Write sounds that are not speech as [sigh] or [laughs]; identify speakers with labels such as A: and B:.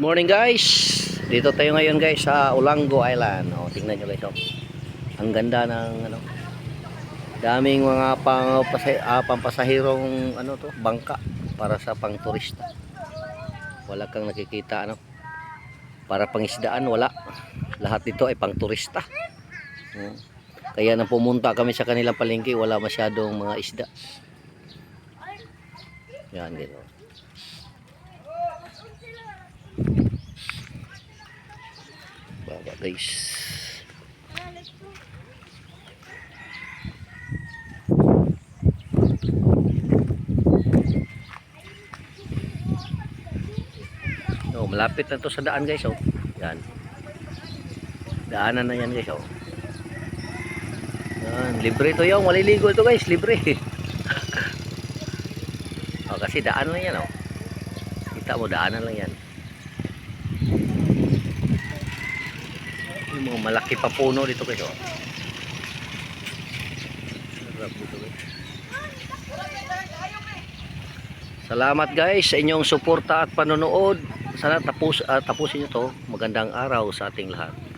A: Morning guys. Dito tayo ngayon guys sa Olango Island. O, tingnan nyo guys. Oh. Ang ganda ng ano. Daming mga pang ah, pampasahirong ano to, bangka para sa pang turista. Wala kang nakikita ano. Para pangisdaan wala. Lahat dito ay pang turista. Hmm. Kaya nang pumunta kami sa kanilang palengke, wala masyadong mga isda. Yan dito. Baba guys. Oh, malapit na to sa daan guys oh. Yan. Daanan na yan guys oh. Yan, libre to yung maliligo ito guys, libre. [laughs] oh, kasi daan lang yan oh. Kita mo daanan lang yan. Mga malaki pa puno dito guys oh. Sarap dito. Salamat guys sa inyong suporta at panonood. Sana tapos ah, tapusin niyo to. Magandang araw sa ating lahat.